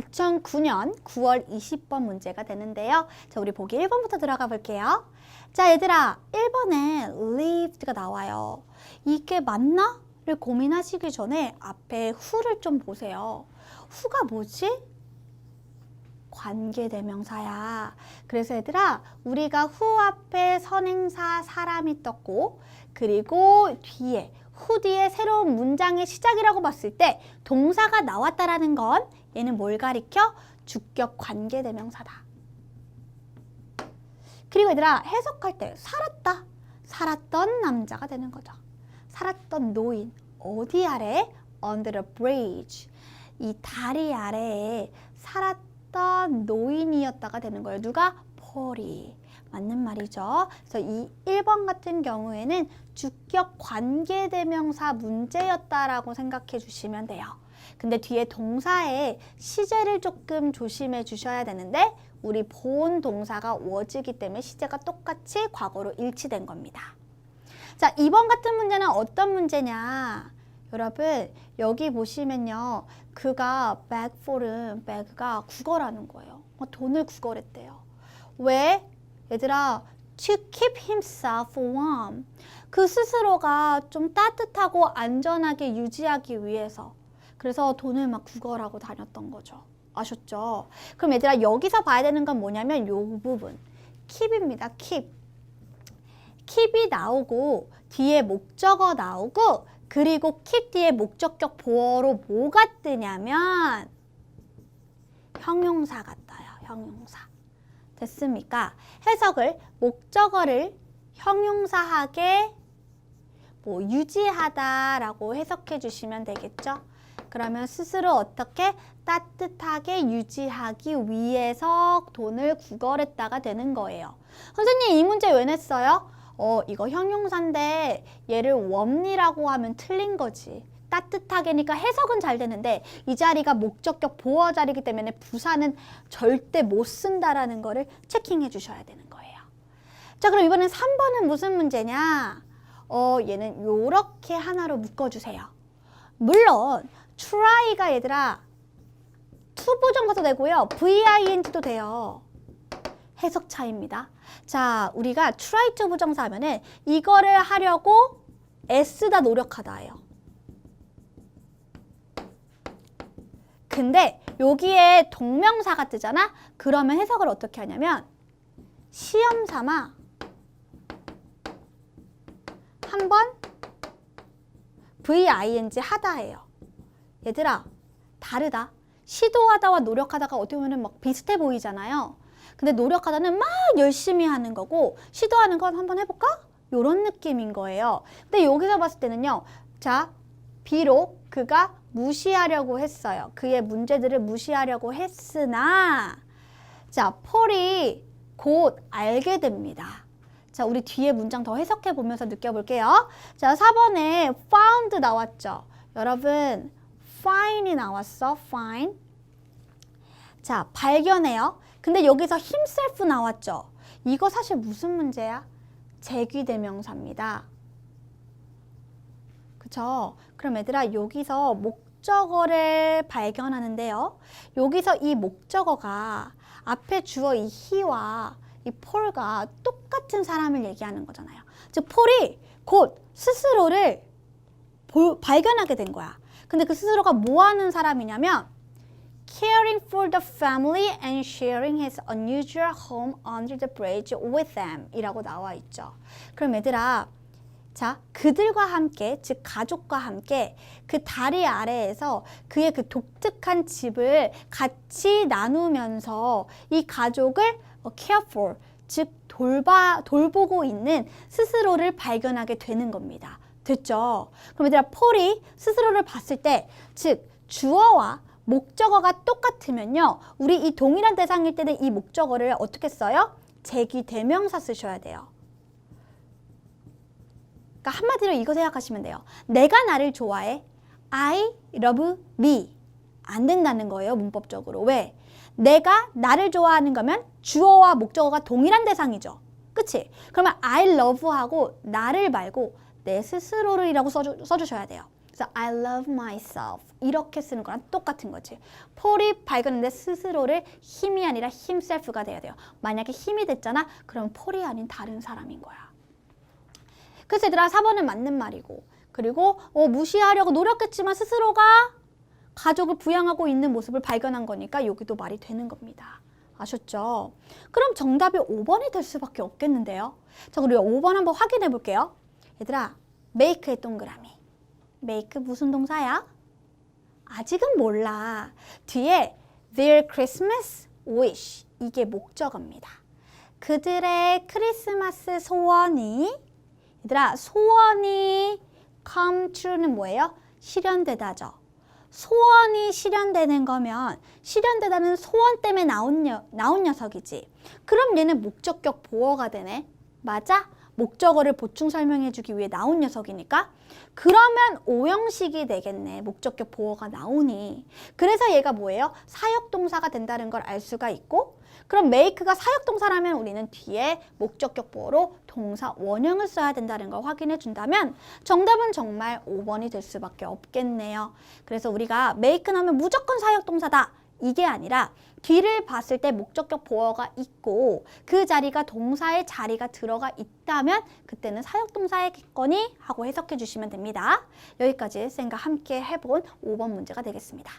2009년 9월 20번 문제가 되는데요. 자, 우리 보기 1번부터 들어가 볼게요. 자, 얘들아, 1번에 lived가 나와요. 이게 맞나? 를 고민하시기 전에 앞에 who를 좀 보세요. who가 뭐지? 관계대명사야. 그래서 얘들아, 우리가 who 앞에 선행사 사람이 떴고, 그리고 뒤에 뒤에 새로운 문장의 시작이라고 봤을 때 동사가 나왔다라는 건 얘는 뭘 가리켜? 주격 관계 대명사다. 그리고 얘들아, 해석할 때 살았다. 살았던 남자가 되는 거죠. 살았던 노인. 어디 아래? Under a bridge. 이 다리 아래에 살았던 노인이었다가 되는 거예요. 누가? 폴이. 맞는 말이죠. 그래서 이 1번 같은 경우에는 주격 관계 대명사 문제였다라고 생각해 주시면 돼요. 근데 뒤에 동사의 시제를 조금 조심해 주셔야 되는데 우리 본 동사가 was이기 때문에 시제가 똑같이 과거로 일치된 겁니다. 자, 2번 같은 문제는 어떤 문제냐? 여러분, 여기 보시면요. 그가 beg for은 beg가 국어라는 거예요. 어, 돈을 구걸했대요. 왜? 얘들아, to keep himself warm. 그 스스로가 좀 따뜻하고 안전하게 유지하기 위해서. 그래서 돈을 막 구걸하고 다녔던 거죠. 아셨죠? 그럼 얘들아, 여기서 봐야 되는 건 뭐냐면 요 부분. keep입니다. keep. keep이 나오고 뒤에 목적어 나오고 그리고 keep 뒤에 목적격 보어로 뭐가 뜨냐면 형용사가 떠요. 형용사. 됐습니까? 해석을 목적어를 형용사하게 뭐 유지하다라고 해석해 주시면 되겠죠? 그러면 스스로 어떻게 따뜻하게 유지하기 위해서 돈을 구걸했다가 되는 거예요. 선생님 이 문제 왜 냈어요? 어 이거 형용사인데 얘를 웜이라고 하면 틀린 거지. 따뜻하게니까 해석은 잘 되는데 이 자리가 목적격 보어 자리이기 때문에 부사는 절대 못 쓴다라는 거를 체킹해 주셔야 되는 거예요. 자 그럼 이번엔 3번은 무슨 문제냐? 어 얘는 요렇게 하나로 묶어주세요. 물론 try가 얘들아 투부정사도 되고요. VING도 돼요. 해석 차이입니다. 자, 우리가 try to 부정사 하면은 이거를 하려고 애쓰다 노력하다예요. 근데 여기에 동명사가 뜨잖아? 그러면 해석을 어떻게 하냐면 시험 삼아 한번 VING 하다예요. 얘들아, 다르다. 시도하다와 노력하다가 어떻게 보면 막 비슷해 보이잖아요. 근데 노력하다는 막 열심히 하는 거고 시도하는 건 한번 해볼까? 요런 느낌인 거예요. 근데 여기서 봤을 때는요. 자, 비록 그가 무시하려고 했어요. 그의 문제들을 무시하려고 했으나 자, 폴이 곧 알게 됩니다. 자, 우리 뒤에 문장 더 해석해 보면서 느껴볼게요. 자, 4번에 found 나왔죠. 여러분, find이 나왔어. find. 자, 발견해요. 근데 여기서 himself 나왔죠. 이거 사실 무슨 문제야? 제귀 대명사입니다. 그쵸? 그럼 얘들아 여기서 목적어를 발견하는데요. 여기서 이 목적어가 앞에 주어 이 he와 이 폴과 똑같은 사람을 얘기하는 거잖아요. 즉 폴이 곧 스스로를 볼- 발견하게 된 거야. 근데 그 스스로가 뭐 하는 사람이냐면 caring for the family and sharing his unusual home under the bridge with them 이라고 나와 있죠. 그럼 얘들아 자, 그들과 함께, 즉 가족과 함께 그 다리 아래에서 그의 그 독특한 집을 같이 나누면서 이 가족을 어, care for, 즉 돌봐 돌보고 있는 스스로를 발견하게 되는 겁니다. 됐죠? 그럼 얘들아 폴이 스스로를 봤을 때, 즉 주어와 목적어가 똑같으면요. 우리 이 동일한 대상일 때는 이 목적어를 어떻게 써요? 제기 대명사 쓰셔야 돼요. 그러니까 한마디로 이거 생각하시면 돼요. 내가 나를 좋아해. I love me. 안 된다는 거예요, 문법적으로. 왜? 내가 나를 좋아하는 거면 주어와 목적어가 동일한 대상이죠. 그치? 그러면 I love 하고 나를 말고 내 스스로를이라고 써주, 써주셔야 돼요. 그래서 I love myself 이렇게 쓰는 거랑 똑같은 거지. 폴이 발견했는데 스스로를 힘이 아니라 himself가 돼야 돼요. 만약에 힘이 됐잖아. 그럼 폴이 아닌 다른 사람인 거야. 그래서 얘들아 4번은 맞는 말이고 그리고 어, 무시하려고 노력했지만 스스로가 가족을 부양하고 있는 모습을 발견한 거니까 여기도 말이 되는 겁니다. 아셨죠? 그럼 정답이 5번이 될 수밖에 없겠는데요. 자, 그리고 5번 한번 확인해 볼게요. 얘들아, make의 동그라미. make 무슨 동사야? 아직은 몰라. 뒤에 their Christmas wish 이게 목적어입니다. 그들의 크리스마스 소원이 얘들아 소원이 come true는 뭐예요? 실현되다죠. 소원이 실현되는 거면 실현되다는 소원 때문에 나온, 녀, 나온 녀석이지. 그럼 얘는 목적격 보어가 되네. 맞아? 목적어를 보충 설명해 주기 위해 나온 녀석이니까 그러면 오형식이 되겠네. 목적격 보어가 나오니. 그래서 얘가 뭐예요? 사역동사가 된다는 걸 알 수가 있고 그럼 make가 사역동사라면 우리는 뒤에 목적격 보어로 동사 원형을 써야 된다는 걸 확인해 준다면 정답은 정말 5번이 될 수밖에 없겠네요. 그래서 우리가 make 나면 무조건 사역동사다. 이게 아니라 뒤를 봤을 때 목적격 보어가 있고 그 자리가 동사의 자리가 들어가 있다면 그때는 사역동사의겠거니 하고 해석해 주시면 됩니다. 여기까지 쌤과 함께 해본 5번 문제가 되겠습니다.